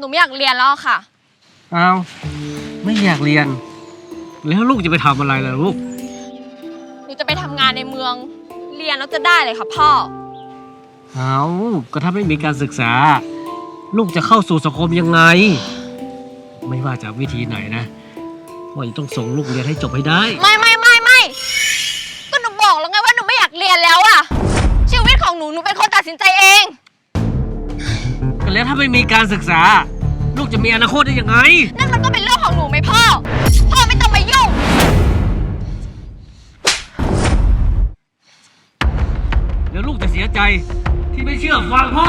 หนูไม่อยากเรียนแล้วค่ะ เอาไม่อยากเรียน แล้วลูกจะไปทำอะไรล่ะลูก หนูจะไปทำงานในเมือง เรียนแล้วจะได้เลยค่ะพ่อ เอาก็ถ้าไม่มีการศึกษา ลูกจะเข้าสู่สังคมยังไง ไม่ว่าจะวิธีไหนนะพ่อจะต้องส่งลูกเรียนให้จบให้ได้ ไม่ไม่ไม่ไม่ก็หนูบอกแล้วไงว่าหนูไม่อยากเรียนแล้วอะชีวิตของหนูหนูเป็นคนตัดสินใจเอง ก็แล้วถ้าไม่มีการศึกษา ลูกจะมีอนาคตได้ยังไง นั่นมันก็เป็นเรื่องของหนูไหมพ่อ พ่อไม่ต้องมายุ่งแล้วลูกจะเสียใจที่ไม่เชื่อฟังพ่อ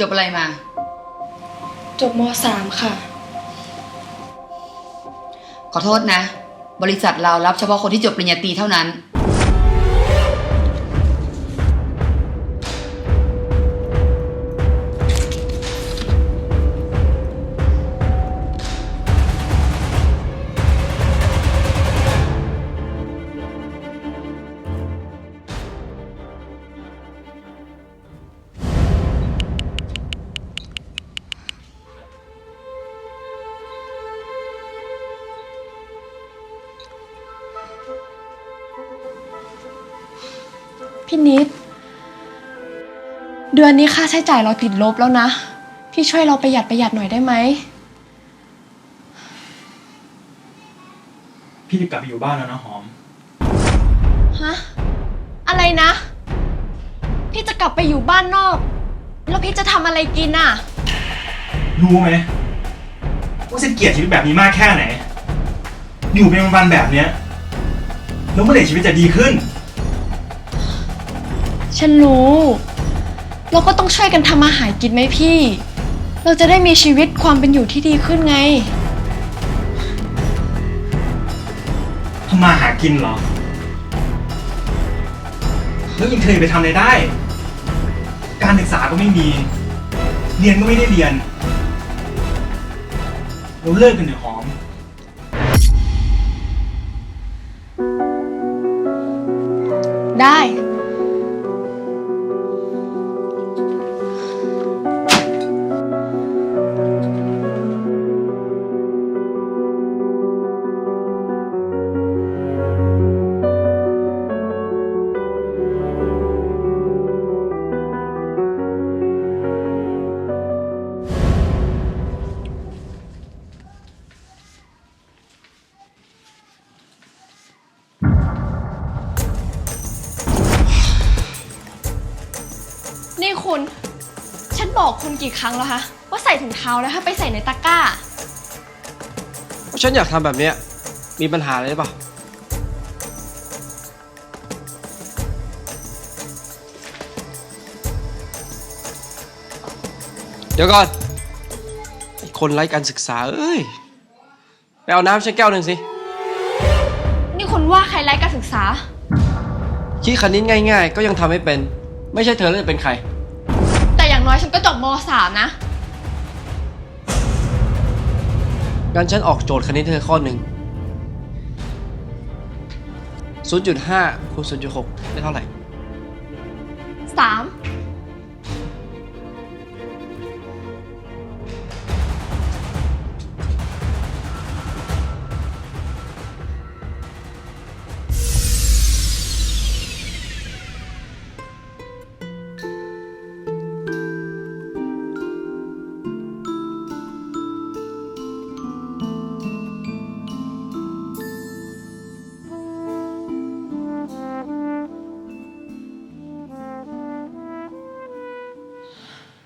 จบอะไรมา จบม .3 ค่ะ ขอโทษนะ บริษัทเรารับเฉพาะคนที่จบปริญญาตรีเท่านั้น พี่นิด เดือนนี้ค่าใช้จ่ายเราติดลบแล้วนะ พี่ช่วยเราประหยัดประหยัดหน่อยได้ไหม พี่จะกลับไปอยู่บ้านแล้วนะหอม ฮะ อะไรนะ พี่จะกลับไปอยู่บ้านนอก แล้วพี่จะทำอะไรกินอะ รู้ไหมว่าฉันเกลียดชีวิตแบบนี้มากแค่ไหน อยู่เป็นวันๆแบบเนี้ยแล้วเมื่อไหร่ชีวิตจะดีขึ้น ฉันรู้ เราก็ต้องช่วยกันทำมาหากินไหมพี่ เราจะได้มีชีวิตความเป็นอยู่ที่ดีขึ้นไง ทำมาหากินเหรอ แล้วยังเธอไปทำอะไรได้ การศึกษาก็ไม่มี เรียนก็ไม่ได้เรียน เราเลิกกันเถอะหอม ได้ นี่คุณ ฉันบอกคุณกี่ครั้งแล้วคะว่าใส่ถุงเท้าแล้วถ้าไปใส่ในตะกร้าเพราะฉันอยากทำแบบเนี้ยมีปัญหาอะไรหรือเปล่า เดี๋ยวก่อนไอ้คนไร้การศึกษา เอ้ย ไปเอาน้ำฉันแก้วหนึ่งสิ นี่คุณว่าใครไร้การศึกษาคิดคณิตง่ายๆ ก็ยังทำไม่เป็น ไม่ใช่เธอแล้วจะเป็นใครแต่อย่าง น้อยฉันก็จบม .3 นะ งั้นฉันออกโจทย์คณิตให้เธอข้อหนึ่ง 0.5คูณ0.6 ได้เท่าไหร่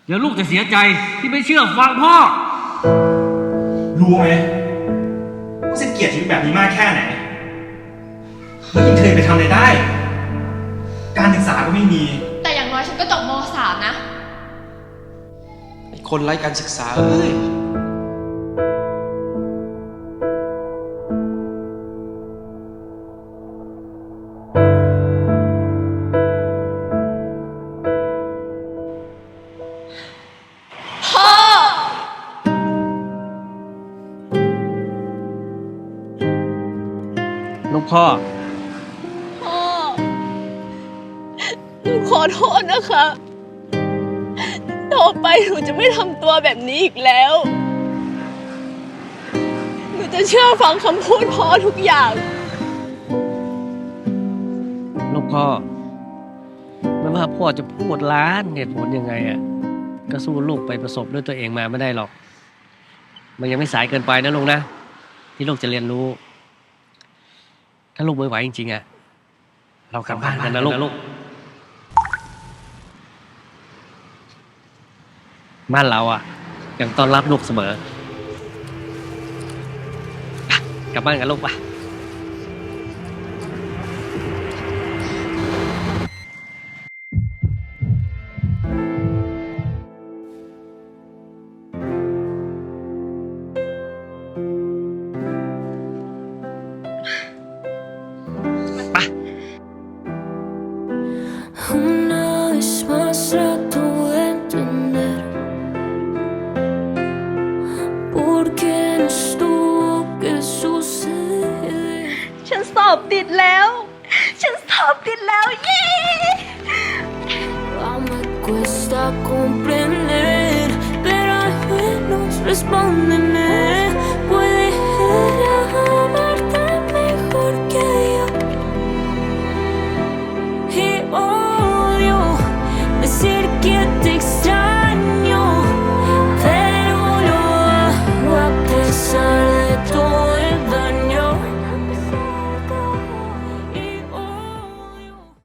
เดี๋ยวลูกจะเสียใจที่ไม่เชื่อฟังพ่อ รู้ไหมว่าฉันเกลียดชีวิตแบบนี้มากแค่ไหนแล้วยังเธอไปทำอะไรได้ การศึกษาก็ไม่มี แต่อย่างน้อยฉันก็จบม .3 นะ ไอ้คนไร้การศึกษาเอ้ย ลูกพ่อ พ่อหนูขอโทษนะคะ ต่อไปหนูจะไม่ทำตัวแบบนี้อีกแล้ว หนูจะเชื่อฟังคำพูดพ่อทุกอย่าง ลูกพ่อ ไม่ว่าพ่อจะพูดล้านเหตุผลยังไงอะก็สู้ลูกไปประสบด้วยตัวเองมาไม่ได้หรอก มันยังไม่สายเกินไปนะลูกนะ ที่ลูกจะเรียนรู้ ถ้าลูกไม่ไหวจริงๆอะเรากลับบ้านกันนะลูกบ้านเราอะยังต้อนรับลูกเสมอไปกลับบ้านกันลูกปะ cuesta comprender, pero al menos. respóndeme